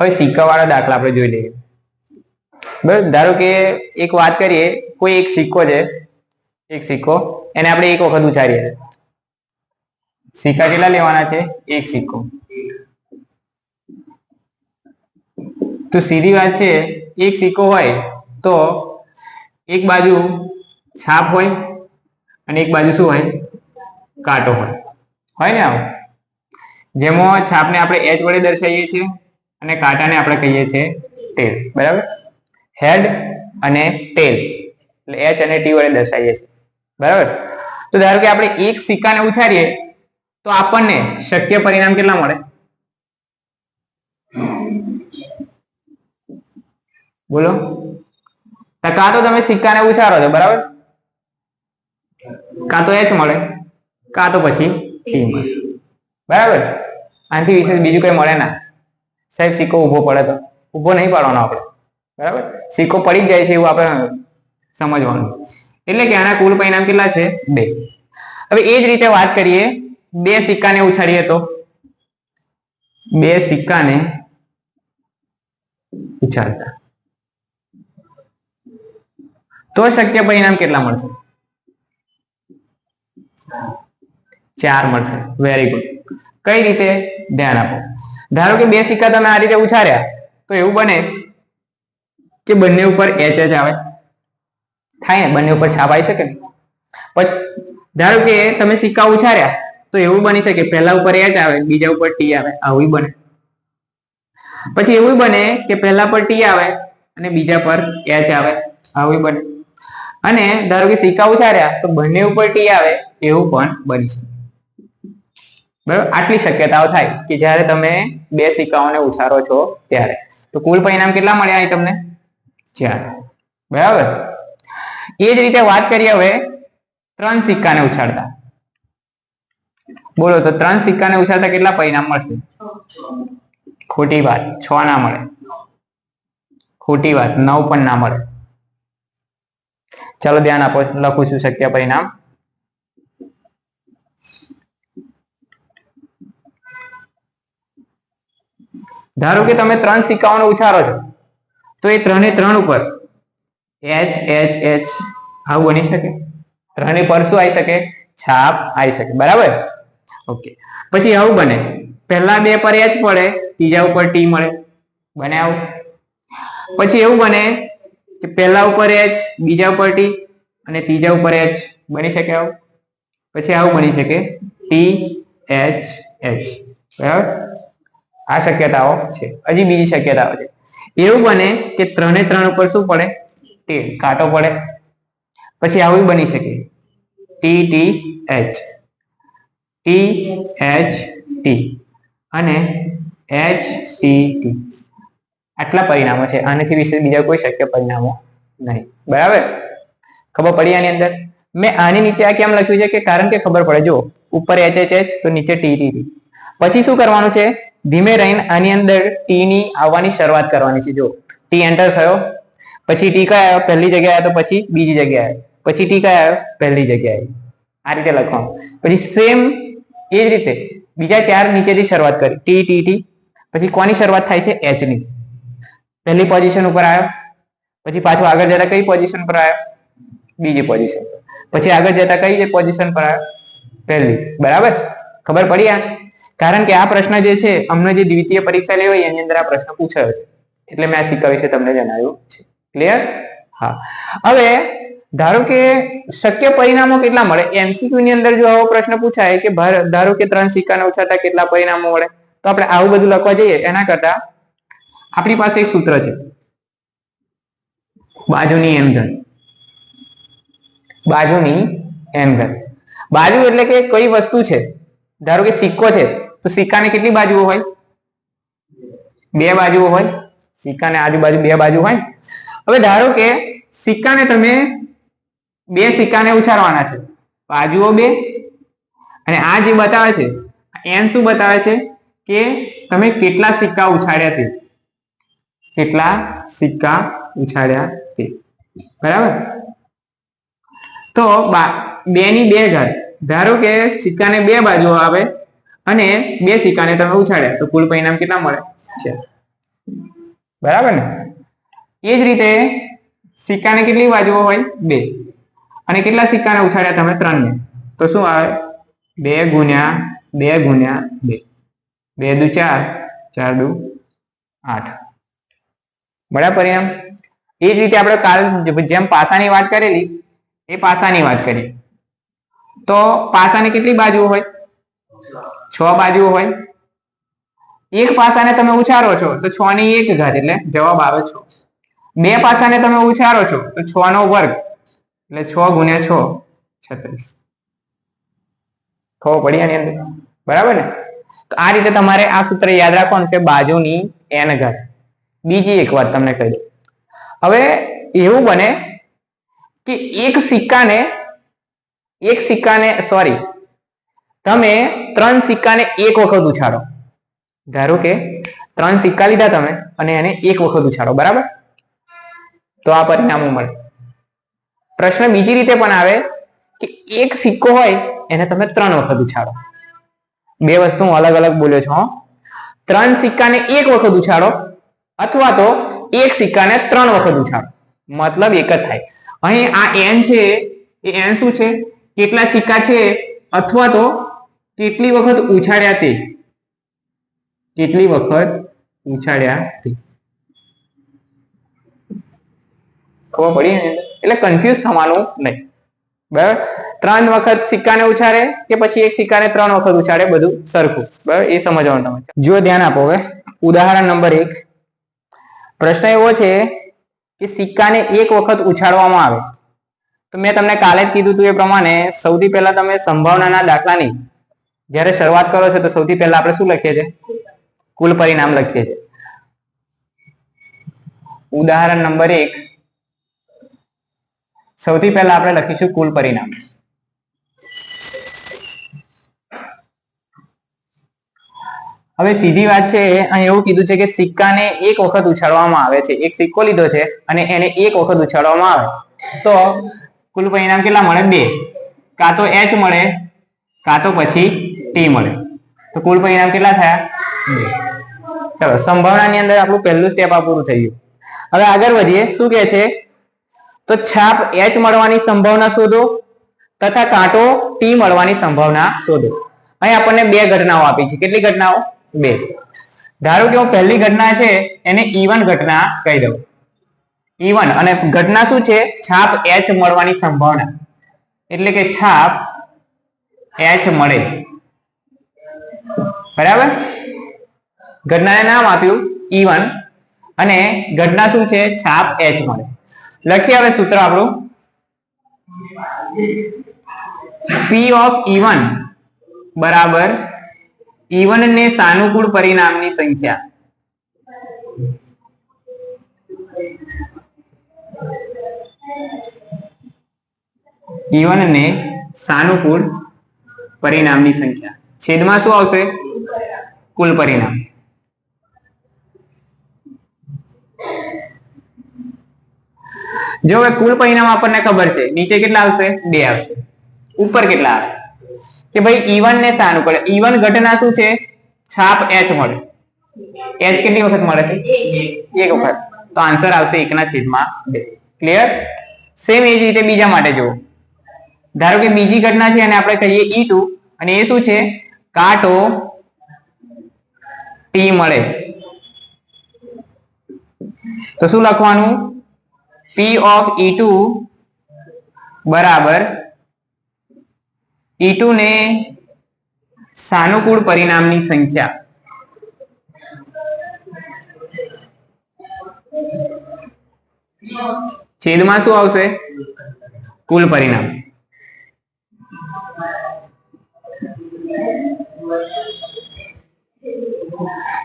હવે સિક્કાવાળા દાખલા આપણે જોઈ લઈએ. બરાબર? ધારો કે એક વાત કરીએ, કોઈ એક સિક્કો છે, એક સિક્કો, એને આપણે એક વખત ઉછારીએ સિક્કા કેટલા લેવાના છે? એક સિક્કો. તો સીધી વાત છે, એક સિક્કો હોય તો એક બાજુ છાપ હોય અને એક બાજુ શું હોય? કાંટો હોય. હોય ને આવું? જેમાં છાપને આપણે એચ વડે દર્શાવીએ છીએ. અને કાંટાને આપણે કહીએ છીએ ટેલ બરાબર? હેડ અને ટેલ, એટલે એચ અને ટી વડે દર્શાવીએ છીએ, બરાબર? તો ધારો કે આપણે એક સિક્કાને ઉછારીએ તો આપણને શક્ય પરિણામ કેટલા મળે? બોલો? કાં તો તમે સિક્કાને ઉછારો છો, બરાબર? કાં તો એચ મળે, કાં તો પછી ટી મળે, બરાબર? આનાથી વિશેષ બીજું કઈ મળે ના. સાહેબ, સિક્કો ઊભો પડે તો. ઊભો નહીં પાડવાનો આપણે. બરાબર? સિક્કો પડી જાય છે એવું આપણે સમજવાનું. એટલે કે આના કુલ પરિણામ કેટલા છે? બે. હવે એ જ રીતે વાત કરીએ, બે સિક્કાને ઉછાળીએ તો. બે સિક્કાને ઉછાળતા. તો શક્ય પરિણામ કેટલા મળશે? ચાર મળશે. વેરી ગુડ કઈ રીતે? ધ્યાન આપો. ધારો કે બે સિક્કા તમે આ રીતે ઉછાર્યા, તો એવું બને કે બંને ઉપર એચ એચ આવે. થાય બંને ઉપર છાપ આવી શકે પછી, ધારો કે તમે સિક્કા ઉછાર્યા, તો એવું બની શકે, પહેલા ઉપર એચ આવે, બીજા ઉપર ટી આવે, આવું બને. પછી એવું બને કે પહેલા પર ટી આવે, અને બીજા પર એચ આવે, આવું બને. અને ધારો કે સિક્કા ઉછાર્યા, તો બંને ઉપર ટી આવે, એવું પણ બની શકે. બરાબર? આટલી શક્યતાઓ થાય કે જ્યારે તમે બે સિક્કાઓને ઉછારો છો ત્યારે. તો કુલ પરિણામ કેટલા મળ્યા અહીં તમને? ચાર. બરાબર? એ જ રીતે વાત કરીએ હવે ત્રણ સિક્કાને ઉછાળતા. બોલો, તો ત્રણ સિક્કાને ઉછાળતા કેટલા પરિણામ મળશે? ખોટી વાત, છ ના મળે. ખોટી વાત, નવ પણ ના મળે. ચાલો ધ્યાન આપો, લખું છું શક્ય પરિણામ. ધારો કે તમે ત્રણ સિક્કાઓને ઉછારો છો, તો એ ત્રણે ત્રણ ઉપર એચ એચ એચ આવું બની શકે. ત્રણે પર શું આવી શકે, છાપ આવી શકે. બરાબર? ઓકે પછી આવું બને. પહેલા બે પર એચ પડે, ત્રીજા ઉપર ટી મળે. બને આવું. પછી એવું બને કે પહેલા ઉપર એચ બીજા ઉપર ટી અને ત્રીજા ઉપર એચ બની શકે આવું. પછી આવું બની શકે ટી એચ એચ બરાબર? આ શક્યતાઓ છે. હજી બીજી શક્યતાઓ છે. એવું બને કે ત્રણે ત્રણ ઉપર શું પડે? ટેલ કાંટો પડે. પછી આવું બની શકે. T T H T H T અને એચ ટી ટી આટલા પરિણામો છે. આનાથી વિશે બીજા કોઈ શક્ય પરિણામો નહીં. બરાબર? ખબર પડી આની અંદર? મેં આની નીચે આ કેમ લખ્યું છે કે કારણ કે ખબર પડે. જો ઉપર એચ એચ એચ તો નીચે ટી ટી ટી પછી શું કરવાનું છે? ધીમે રહીને આની અંદર ટી ની આવવાની શરૂઆત કરવાની છે. જો ટી એન્ટર થયો, પછી ટી કયા આવ્યો? પહેલી જગ્યાએ આવ્યો તો પછી બીજી જગ્યાએ પછી ટી કયા આવ્યો? પહેલી જગ્યાએ આ રીતે લખવાનું. પછી સેમ એ જ રીતે બીજા ચાર નીચેથી શરૂઆત કરી. ટી ટી ટી પછી કોની શરૂઆત થાય છે? એચની. પહેલી પોઝિશન ઉપર આવ્યો. પછી પાછો આગળ જતા કઈ પોઝિશન પર આવ્યો? બીજી પોઝિશન પછી આગળ જતા કઈ પોઝિશન પર આવ્યો? પહેલી. બરાબર? ખબર પડી આ? કારણ કે આ પ્રશ્ન જે છે, અમને જે દ્વિતીય પરીક્ષા લેવાય એની અંદર આ પ્રશ્ન પૂછાયો છે. એટલે મેં આ સિક્કા વિશે તમને જણાવ્યું છે. ક્લિયર હા. હવે, ધારો કે શક્ય પરિણામો કેટલા મળે? એમસીક્યુ ની અંદર જો આવો પ્રશ્ન પૂછાય કે ધારો કે ત્રણ સિક્કાને ઉછાતા કેટલા પરિણામો મળે? તો આપણે આવું બધું લખવા જઈએ. એના કરતા આપણી પાસે એક સૂત્ર છે. બાજુની એમ ઘન. બાજુની એમ ઘન. બાજુ એટલે કે કઈ વસ્તુ છે? ધારો કે સિક્કો છે. તો સિક્કાને કેટલી બાજુઓ હોય? બે બાજુઓ હોય. સિક્કાને આજુબાજુ બે બાજુ હોય. હવે ધારો કે સિક્કાને તમે બે સિક્કાને ઉછાળવાના છે. બાજુઓ બે અને આ જે બતાવે છે, એન શું બતાવે છે કે તમે કેટલા સિક્કા ઉછાળ્યા તે? કેટલા સિક્કા ઉછાળ્યા તે? બરાબર? તો બે ની બે ઘાત ધારો કે સિક્કાને બે બાજુઓ આવે અને બે સિક્કાને તમે ઉછાળ્યા તો કુલ પરિણામ કેટલા મળે? છે. બરાબર ને? એ જ રીતે સિક્કાને કેટલી બાજુઓ હોય? બે. અને કેટલા સિક્કાને ઉછાળ્યા તમે? ત્રણ ને તો શું આવે? બે ગુણ્યા બે ગુણ્યા બે. બે દુ ચાર ચાર દુ આઠ. બરાબર પરિણામ? એ જ રીતે આપણે કાલ જેમ પાસાની વાત કરેલી, એ પાસાની વાત કરી. તો પાસાની કેટલી બાજુઓ હોય? છ બાજુઓ હોય. એક પાસાને તમે ઉછારો છો તો છ ની એક ઘાત એટલે જવાબ આવે છો. બે પાસાને તમે ઉછારો છો તો છ નો વર્ગ એટલે છ ગુણ્યા છ, છત્રીસ. ખબર પડી આની અંદર. બરાબર ને? તો આ રીતે તમારે આ સૂત્ર યાદ રાખવાનું છે બાજુની એન ઘાત. બીજી એક વાત તમને કહી દઉં. હવે એવું બને કે એક સિક્કાને એક સિક્કાને સોરી તમે ત્રણ સિક્કાને એક વખત ઉછાળો. ધારો કે ત્રણ સિક્કા લીધા તમે અને એને એક વખત ઉછાળો, બરાબર? તો આ પરિણામો મળે. પ્રશ્ન બીજી રીતે પણ આવે કે એક સિક્કો હોય એને તમે ત્રણ વખત ઉછાળો. બે વસ્તુ હું અલગ અલગ બોલ્યો છું. ત્રણ સિક્કાને એક વખત ઉછાળો અથવા તો એક સિક્કાને ત્રણ વખત ઉછાળો. મતલબ એક જ થાય. અહીં આ એન છે, એ એન શું છે? કેટલા સિક્કા છે? અથવા તો કેટલી વખત ઉછાળ્યા તે? કેટલી વખત ઉછાળ્યા તે? ખબર પડી ને એટલે કન્ફ્યુઝ થવાનું નહીં. બરાબર? ત્રણ વખત સિક્કાને ઉછાળે કે પછી એક સિક્કાને ત્રણ વખત ઉછાળે? બધું સરખું. બરાબર? એ સમજવાનું તમે જો ધ્યાન આપો હવે. ઉદાહરણ નંબર એક. પ્રશ્ન એવો છે કે સિક્કાને એક વખત ઉછાળવામાં આવે. તો મેં તમને કાલે જ કીધું હતું એ પ્રમાણે સૌથી પહેલા તમે સંભાવનાના દાખલાની જ્યારે શરૂઆત કરો છો તો સૌથી પહેલા આપણે શું લખીએ છીએ? કુલ પરિણામ લખીએ છીએ. ઉદાહરણ નંબર એક. સૌથી પહેલા આપણે લખીશું કુલ પરિણામ. હવે સીધી વાત છે, અહીં એવું કીધું છે કે સિક્કાને એક વખત ઉછાળવામાં આવે છે. એક સિક્કો લીધો છે અને એને એક વખત ઉછાળવામાં આવે. તો કુલ પરિણામ કેટલા મળે? બે. કાં તો એચ મળે, કાં તો પછી ટી મળે તો કુલ પરિણામ કેટલા થયા? બે. ચલો સંભાવનાની અંદર આપણું પહેલું સ્ટેપ આ પૂરું થઈ ગયું. હવે આગળ વધીએ. શું કહે છે? તો છાપ એચ મળવાની સંભાવના શોધો તથા કાંટો ટી મળવાની સંભાવના શોધો. અહીં આપણને બે ઘટનાઓ આપી છે. કેટલી ઘટનાઓ? બે. ધારો કે હું પહેલી ઘટના છે એને ઈવન ઘટના કહી દઉં. ઈવન અને ઘટના શું છે? છાપ એચ મળવાની સંભાવના. એટલે કે છાપ એચ મળે. બરાબર? ઘટનાને નામ આપ્યું ઈવન અને ઘટના શું છે? છાપ એચ મળે લખીએ હવે સૂત્ર આપણું. પી ઓફ ઈવન બરાબર. ઈવન ને સાનુકૂળ પરિણામની સંખ્યા. ઈવન ને સાનુકૂળ પરિણામની સંખ્યા. છેદમાં શું આવશે? કુલ પરિણામ. જો કુલ પરિણામ આપણને ખબર છે, નીચે કેટલા આવશે? બે આવશે. ઉપર કેટલા આવે? કે ભાઈ ઈવન ને શાનું પડે ઈવન ઘટના શું છે? છાપ એચ મળે. એચ કેટલી વખત મળે? એક વખત. તો આન્સર આવશે એકના છેદમાં બે. ક્લિયર સેમ એ જ રીતે બીજા માટે જુઓ. ધારો કે બીજી ઘટના છે અને આપણે કહીએ ઈ ટુ અને એ શું છે? કાંટો ટી મળે. તો શું લખવાનું? પી ઓફ ઈ ટુ બરાબર. ઈ ટુ ને સાનુકૂળ પરિણામની સંખ્યા. છેદમાં શું આવશે? કુલ પરિણામ.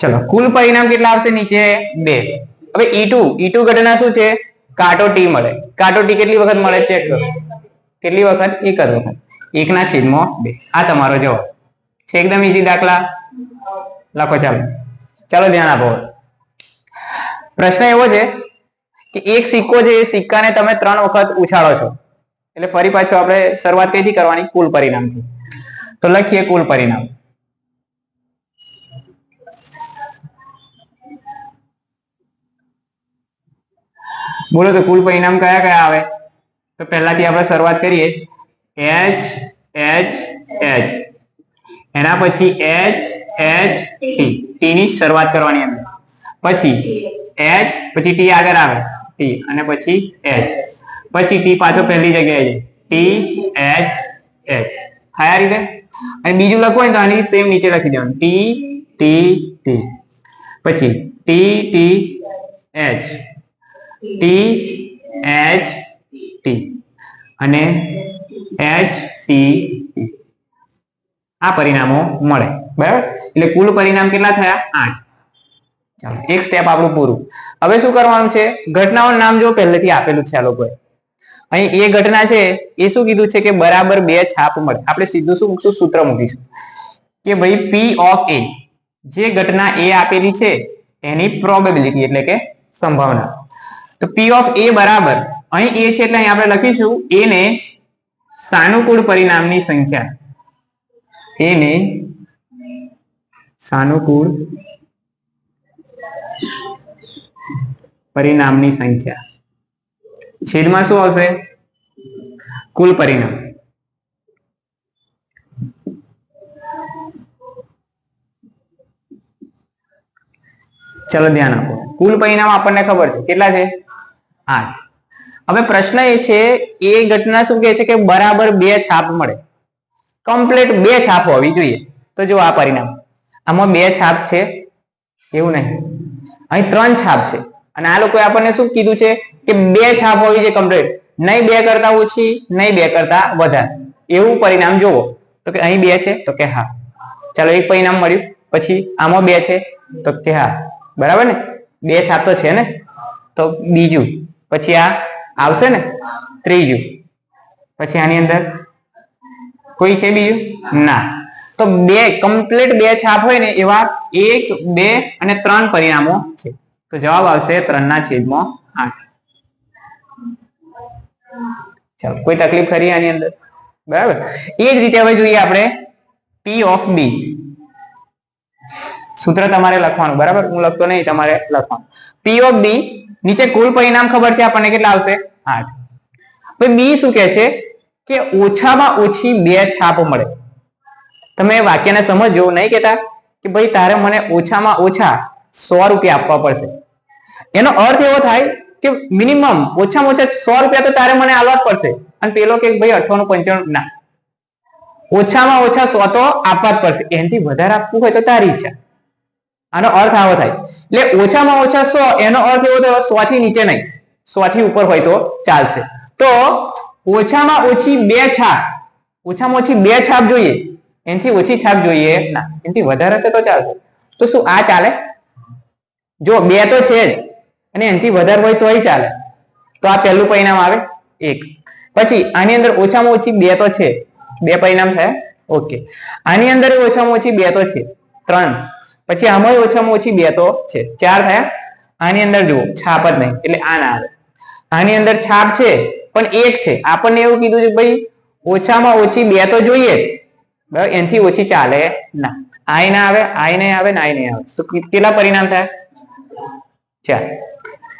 ચલો, કુલ પરિણામ કેટલા આવશે નીચે? બે. હવે ઈ ટુ ઈ ટુ ઘટના શું છે? કાંટો ટી મળે. કાટો ટી કેટલી વખત મળે? ચેક કરો. કેટલી વખત? એક જ વખત. એકના છેદમાં બે. આ તમારો જવાબ. છે એકદમ ઈઝી દાખલા? લખો, ચાલો. ચાલો, ધ્યાન આપો. પ્રશ્ન એવો છે કે એક સિક્કો છે, એ સિક્કાને તમે ત્રણ વખત ઉછાળો છો. એટલે ફરી પાછું આપણે શરૂઆત કઈથી કરવાની? કુલ પરિણામથી. તો લખીએ કુલ પરિણામ. બોલો તો કુલ પરિણામ કયા કયા આવે? તો પહેલાથી આપણે શરૂઆત કરીએ. એચ એચ એચ એના પછી એચ એચ ટી ટી ની શરૂઆત કરવાની અંદર. પછી એચ પછી ટી આગળ આવે. ટી અને પછી એચ પછી ટી પાછો પહેલી જગ્યાએ છે ટી એચ એચ હા, આ રીતે? અને બીજું લખવું હોય તો આની સેમ નીચે લખી દેવાનું. ટી ટી ટી પછી T T H T H T અને એચ ટી આ પરિણામો મળે. બરાબર? એટલે કુલ પરિણામ કેટલા થયા? આઠ. ચાલો, એક સ્ટેપ આપણું પૂરું. હવે શું કરવાનું છે? ઘટનાઓનું નામ જો પહેલેથી આપેલું છે આ લોકોએ. અહીં એ ઘટના છે, એ શું કીધું છે કે બરાબર બે છાપ મળે. આપણે સીધું શું મૂકશું? સૂત્ર મૂકીશું. કે ભાઈ પી ઓફ એ જે ઘટના એ આપેલી છે, એની પ્રોબેબિલિટી એટલે કે સંભાવના. તો પી ઓફ એ બરાબર. અહીં એ છે એટલે અહીં આપણે લખીશું એને સાનુકૂળ પરિણામની સંખ્યા. એને સાનુકૂળ પરિણામની સંખ્યા. છેદમાં શું આવશે? કુલ પરિણામ. ચલો ધ્યાન આપો. કુલ પરિણામ આપણને ખબર છે. કેટલા છે? આઠ હવે પ્રશ્ન એ છે, એ ઘટના શું કહે છે કે બરાબર બે છાપ મળે. કમ્પ્લીટ બે છાપ હોવી જોઈએ. તો જો આ પરિણામ. આમાં બે છાપ છે, એવું નહીં. અહીં ત્રણ છાપ છે. અને આ લોકોએ આપણને શું કીધું છે કે બે છાપ હોવી જોઈએ કમ્પ્લીટ નહીં બે કરતા ઓછી, નહીં બે કરતા વધારે. એવું પરિણામ જોવો તો કે અહીં બે છે, તો કે હા. ચાલો એક પરિણામ મળ્યું. પછી આમાં બે છે, તો કે હા. બરાબર ને? બે છાપ તો છે ને? તો બીજું. પછી આ આવશે ને? ત્રીજું. પછી આની અંદર કોઈ છે બીજું? ના. તો બે કમ્પ્લીટ બે છાપ હોય ને, એવા એક, બે અને ત્રણ પરિણામો છે. તો જવાબ આવશે ત્રણ ના છેદમાં આઠ. ચાલો, કોઈ તકલીફ ખરી આની અંદર? બરાબર. એ જ રીતે હવે જોઈએ આપણે પી ઓફ બી સૂત્ર તમારે લખવાનું, બરાબર? હું લખતો નહીં, તમારે લખવાનું. પી ઓફ બી નીચે કુલ પરિણામ ખબર છે આપણને કેટલા આવશે? આઠ. બી શું કે છે? કે ઓછામાં ઓછી બે છાપ મળે. તમે વાક્યને સમજો, નહીં કેતા કે ભાઈ તારે મને ઓછામાં ઓછા સો રૂપિયા આપવા પડશે. એનો અર્થ એવો થાય કે મિનિમમ ઓછામાં ઓછા સો રૂપિયા તો તારે મને આલવા જ પડશે. અને પેલો કે ભાઈ અઠવાનું પંચાણું, ના. ઓછામાં ઓછા સો તો આપવા જ પડશે. એનાથી વધારે આપવું હોય તો તારી ઈચ્છા. આનો અર્થ આવો થાય. એટલે ઓછામાં ઓછા સો, એનો અર્થ એવો થયો સો થી નીચે નહીં. સો થી ઉપર હોય તો ચાલશે. તો ઓછામાં ઓછી બે છાપ. ઓછામાં ઓછી બે છાપ જોઈએ. એનાથી ઓછી છાપ જોઈએ ના. એનાથી વધારે હશે તો ચાલશે. તો શું આ ચાલે? જો બે તો છે જ, અને એનાથી વધારે હોય તોય ચાલે. તો આ પહેલું પરિણામ આવે. એક. પછી આની અંદર ઓછામાં ઓછી બે તો છે. બે પરિણામ થયા. ઓકે. આની અંદર ઓછામાં ઓછી બે તો છે. ત્રણ. પછી આમાં ઓછામાં ઓછી બે તો છે. ચાર થયા. આની અંદર જુઓ, છાપ જ નહીં, એટલે આ ના આવે. આની અંદર છાપ છે, પણ એક છે. આપણને એવું કીધું છે ભાઈ, ઓછામાં ઓછી બે તો જોઈએ. બરાબર, એનાથી ઓછી ચાલે ના. આઈ ના આવે આઈ નહીં આવે ને આઈ નહીં આવે. તો કેટલા પરિણામ થાય? ચાર.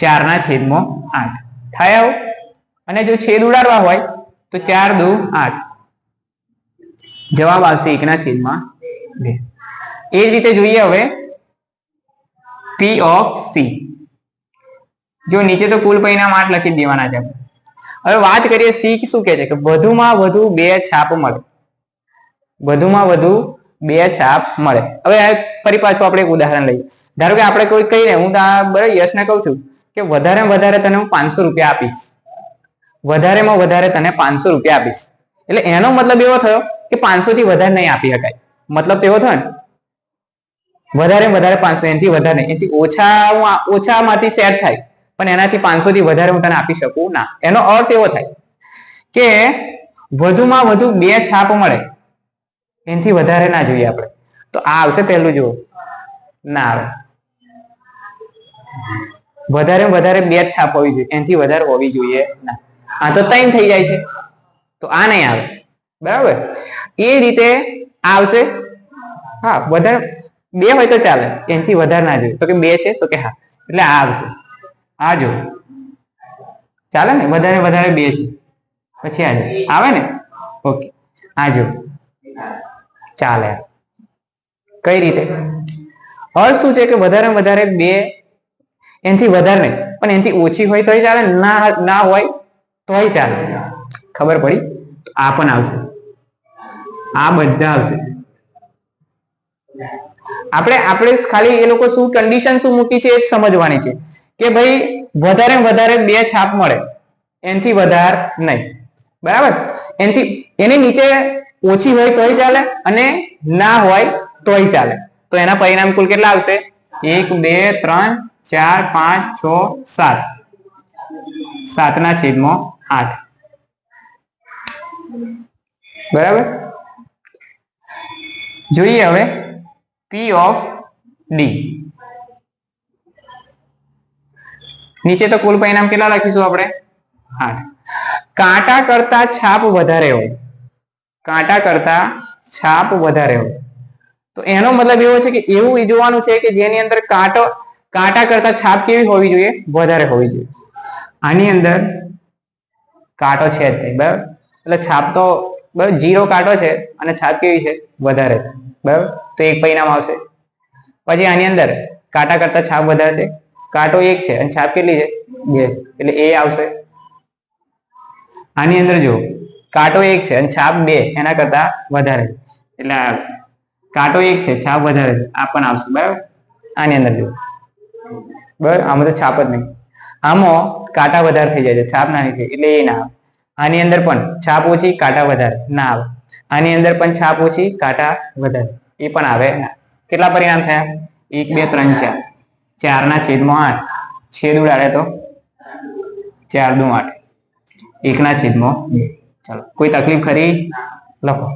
ચાર ના છેદમાં આઠ. થાય અને જો છેદ ઉડાડવા હોય, તો ચાર દુ આઠ. જવાબ આવશે એકના છેદમાં બે. એ જ રીતે જોઈએ હવે પી ઓફ સી જો નીચે તો કુલ પરિણામ આઠ લખી દેવાના છે. હવે વાત કરીએ સી શું કે છે? કે વધુમાં વધુ બે છાપ મળે. વધુમાં વધુ બે છાપ મળે. હવે ફરી પાછું આપણે એક ઉદાહરણ લઈએ. ધારો કે આપણે કોઈ કહીને, હું બરાબર યશને કહું છું કે વધારે વધારે તને હું પાંચસો રૂપિયા આપીશ. વધારેમાં વધારે તને પાંચસો રૂપિયા આપીશ. એટલે એનો મતલબ એવો થયો કે પાંચસો થી વધારે નહીં આપી શકાય. મતલબ તો એવો થયો ને વધારે વધારે પાંચસો, એનાથી વધારે એનાથી ઓછા ઓછામાંથી સેટ થાય. પણ એનાથી પાંચસો થી વધારે હું તને આપી શકું ના. એનો અર્થ એવો થાય કે વધુમાં વધુ બે છાપ મળે. એનાથી વધારે ના જોઈએ આપણે. તો આ આવશે પહેલું જુઓ. ના. આવે વધારે વધારે બે છાપ હોવી જોઈએ. એનાથી વધારે હોવી જોઈએ ના. આ તો ત્રણ થઈ જાય છે. તો આ નહીં આવે. બરાબર? એ રીતે આવશે. હા, વધારે બે હોય તો ચાલે. એનાથી વધારે ના જોઈએ. તો કે બે છે, તો કે હા. એટલે આ આવશે. આ જો ચાલે ને? વધારે વધારે બે છે. પછી આ આવે ને? ઓકે. આ જો ચાલે કઈ રીતે? અર્થ શું છે કે વધારે વધારે બે? એનાથી વધારે નહીં. પણ એનાથી ઓછી હોય તોય ચાલે, ના ના હોય તોય ચાલે. ખબર પડી? આ પણ આવશે. આ બધા આવશે. આપણે આપણે ખાલી એ લોકો શું કન્ડિશન શું મૂકી છે એ સમજવાની છે. કે ભાઈ, વધારે વધારે બે છાપ મળે. એનથી વધારે નહીં. બરાબર? એનથી, એની નીચે ઓછી હોય તોય ચાલે અને ના હોય તોય ચાલે. તો એના પરિણામ કુલ કેટલા આવશે? એક, બે, ત્રણ, ચાર, પાંચ, છ, સાત. સાતના છેદમાં આઠ. બરાબર? જોઈએ હવે. પી ઓફ ડી નીચે તો કુલ પરિણામ કેટલા લખીશું આપણે? આઠ. કાંટા કરતા છાપ વધારે હોય. કાંટા કરતા છાપ વધારે હોય. તો એનો મતલબ એવો છે કે એવું જોવાનું છે કે જેની અંદર કાંટો, કાંટા કરતા છાપ કેવી હોવી જોઈએ? વધારે હોવી જોઈએ. આની અંદર કાંટો છે જ નહીં. બરાબર? એટલે છાપ તો, બરાબર જીરો કાંટો છે અને છાપ કેવી છે? વધારે છે. બરાબર? તો એક પરિણામ આવશે. પછી આની અંદર કાંટા કરતા છાપ વધારે છે. કાંટો એક છે અને છાપ કેટલી છે? બે. એટલે એ આવશે. આની અંદર જો કાંટો એક છે અને છાપ બે. એના કરતા વધારે એટલે આવશે. કાંટો એક છે, છાપ વધારે છે. આ પણ આવશે. બરાબર? આની અંદર જો બરાબર? આમાં તો છાપ જ નહીં. આમાં કાંટા વધારે થઈ જાય છે. છાપ નાની થઈ એટલે એ ના આવે. આની અંદર પણ છાપ ઓછી, કાંટા વધારે ના આવે. આની અંદર પણ છાપ ઓછી કાંટા વધારે. એ પણ આવે. કેટલા પરિણામ થયા? એક, બે, ત્રણ, ચાર. ચાર ના છેદમાં આઠ. છેદ ઉડાડે તો? ચાર દુ આઠ. એકના છેદમાં બે. ચાલો, કોઈ તકલીફ ખરી? લખો.